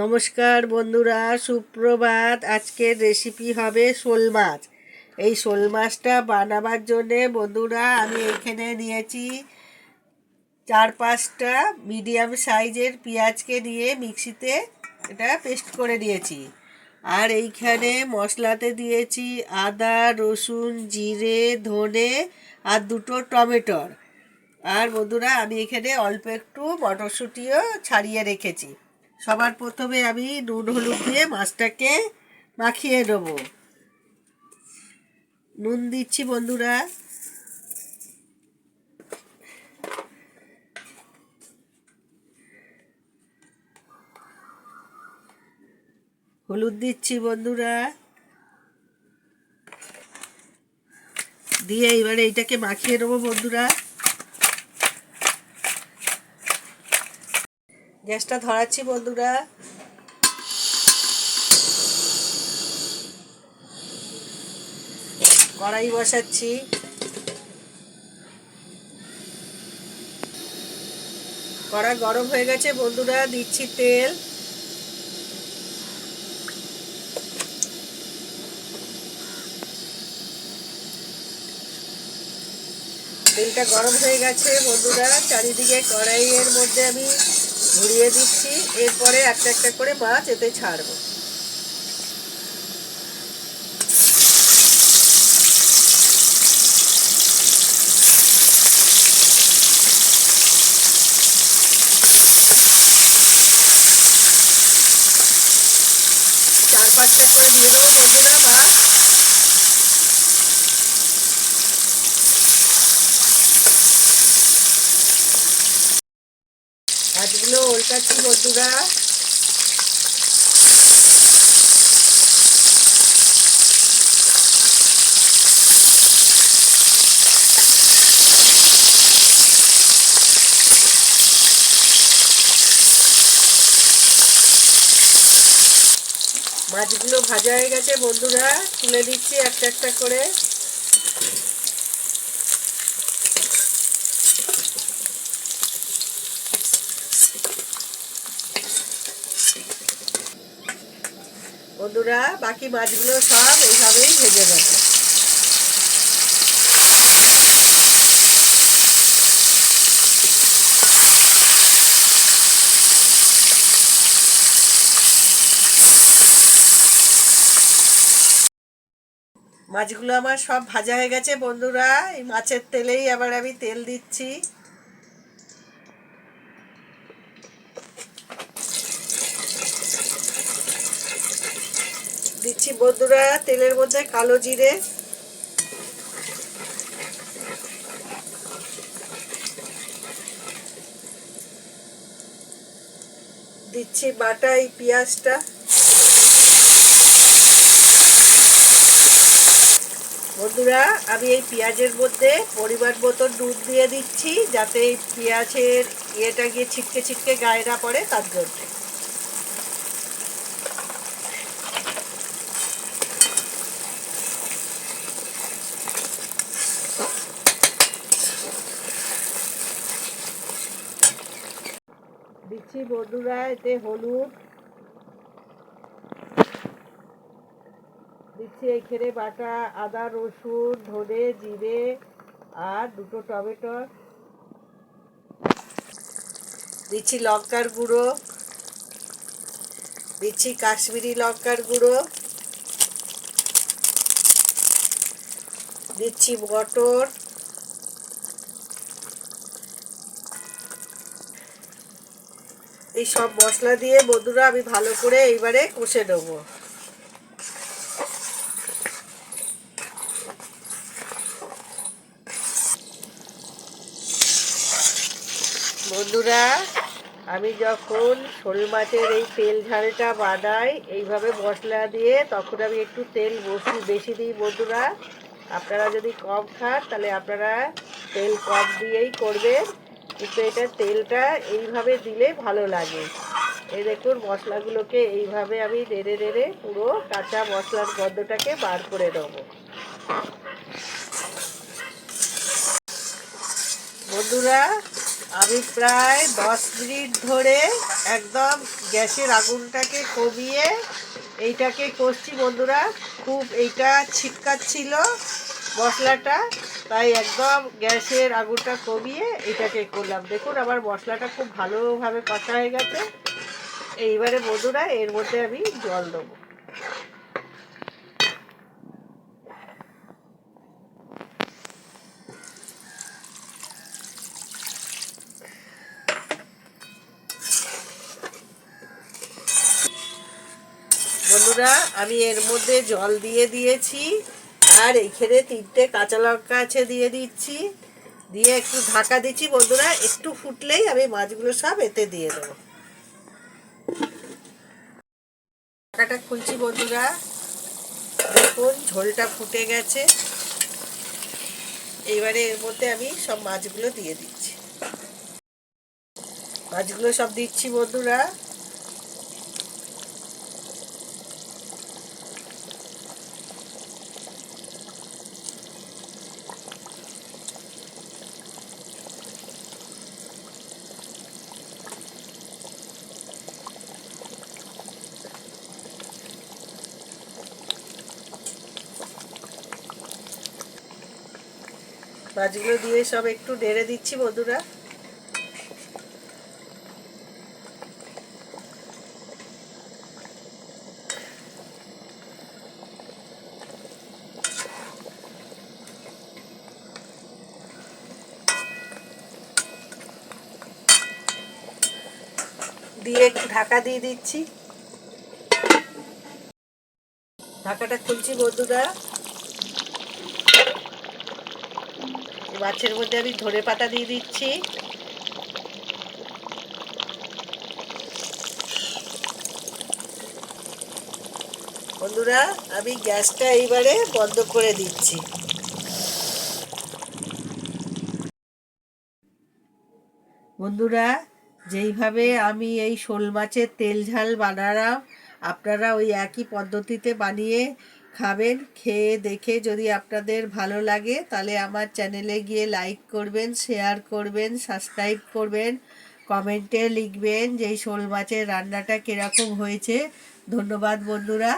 নমস্কার বন্ধুরা, সুপ্রভাত। আজকের রেসিপি হবে শোল মাছ। এই শোল মাছটা বানাবার জন্যে বন্ধুরা, আমি এখানে নিয়েছি চার পাঁচটা মিডিয়াম সাইজের পেঁয়াজকে নিয়ে মিক্সিতে এটা পেস্ট করে দিয়েছি আর এইখানে মশলাতে দিয়েছি আদা, রসুন, জিরে, ধনে আর দুটো টমেটোর। আর বন্ধুরা, আমি এখানে অল্প একটু মটরশুঁটিও ছাড়িয়ে রেখেছি। সবার প্রথমে আমি নুন, হলুদ দিয়ে মাছটাকে মাখিয়ে নেব। নুন দিচ্ছি বন্ধুরা। হলুদ দিচ্ছি বন্ধুরা। দিয়ে এবারে এইটাকে মাখিয়ে নেব বন্ধুরা। গ্যাসটা ধরাচ্ছি বন্ধুরা। কড়াই বসাচ্ছি। কড়া গরম হয়ে গেছে বন্ধুরা, দিচ্ছি তেল। তেলটা গরম হয়ে গেছে বন্ধুরা, চারিদিকে কড়াইয়ের মধ্যে আমি ঘুরিয়ে দিচ্ছি, এরপরে একটা একটা করে মাছ এতে ছাড়বো। চার পাঁচটা করে দিয়ে দেবো বন্ধুরা মাছ। মাছগুলো উল্টাচ্ছি বন্ধুরা। মাছগুলো ভাজা হয়ে গেছে বন্ধুরা। তুলে দিচ্ছি একটা একটা করে। বন্ধুরা, বাকি মাছগুলো সব এইভাবেই ভেজে নেব। মাছগুলো আমার সব ভাজা হয়ে গেছে বন্ধুরা। এই মাছের তেলেই আবার আমি তেল দিচ্ছি। দিচ্ছি বন্ধুরা, তেলের মধ্যে কালো জিরে। দিচ্ছি বাটা এই পেঁয়াজটা। বন্ধুরা, আমি এই পেঁয়াজের মধ্যে পরিমাণ মতো দুধ দিয়ে দিচ্ছি, যাতে এই পেঁয়াজের ইয়েটা গিয়ে ছিটকে ছিটকে গায়ে না পড়ে, তার জন্য। দিচ্ছি বন্ধুরা এতে হলুদ। দিচ্ছি এইখানে বাটা, আদা, রসুন, ধনে, জিরে আর দুটো টমেটো। দিচ্ছি লঙ্কার গুঁড়ো। দিচ্ছি কাশ্মীরি লঙ্কার গুঁড়ো। দিচ্ছি মটর। এই সব মশলা দিয়ে বন্ধুরা আমি ভালো করে এইবারে কষে নেব। বন্ধুরা, আমি যখন শোল মাছের এই তেল ঝাড়েটা বানাই, এইভাবে মশলা দিয়ে, তখন আমি একটু তেল বসি বেশি দিই বন্ধুরা। আপনারা যদি কম খান, তাহলে আপনারা তেল কম দিয়েই করবেন। কিন্তু এটা তেলটা এইভাবে দিলে ভালো লাগে। এই দেখুন, মশলাগুলোকে এইভাবে আমি নেড়ে নেড়ে পুরো কাঁচা মশলার গন্ধটাকে বার করে নেব। বন্ধুরা, আমি প্রায় দশ মিনিট ধরে একদম গ্যাসের আগুনটাকে কমিয়ে এইটাকে করছি বন্ধুরা। খুব এইটা ছিটকাচ্ছিল। মশলাটা, তাই একদম গ্যাসের আগুনটা কমিয়ে এটাকে করলাম। দেখুন, আমার মশলাটা খুব ভালোভাবে কষা হয়ে গেছে। এইবারে বন্ধুরা, এর মধ্যে আমি জল দেবো। বন্ধুরা, আমি এর মধ্যে জল দিয়ে দিয়েছি। আর এইখানে তিনটে কাঁচা লঙ্কা আছে দিয়ে দিচ্ছি। দিয়ে একটু ঢাকা দিচ্ছি বন্ধুরা, একটু ফুটলেই আমি মাছগুলো সব এতে দিয়ে দেবো। ঢাকাটা খুলছি বন্ধুরা। দেখুন, ঝোলটা ফুটে গেছে। এইবারে এর মধ্যে আমি সব মাছগুলো দিয়ে দিচ্ছি। মাছগুলো সব দিচ্ছি বন্ধুরা। মাছগুলো দিয়ে সব একটু নেড়ে দিচ্ছি বন্ধুরা। দিয়ে একটু ঢাকা দিয়ে দিচ্ছি। ঢাকাটা খুলছি বন্ধুরা। মাছের মধ্যে আমি ধনে পাতা দিয়ে দিচ্ছি। বন্ধুরা, আমি গ্যাসটা এইবারে বন্ধ করে দিচ্ছি। বন্ধুরা, যেইভাবে আমি এই শোল মাছের তেল ঝাল বানালাম, আপনারা ওই একই পদ্ধতিতে বানিয়ে খাবেন, খেয়ে দেখে যদি আপনাদের ভালো লাগে, তাহলে আমার চ্যানেলে গিয়ে লাইক করবেন শেয়ার করবেন সাবস্ক্রাইব করবেন কমেন্টে লিখবেন যে শোল মাছের রান্নাটা কীরকম হয়েছে। ধন্যবাদ বন্ধুরা।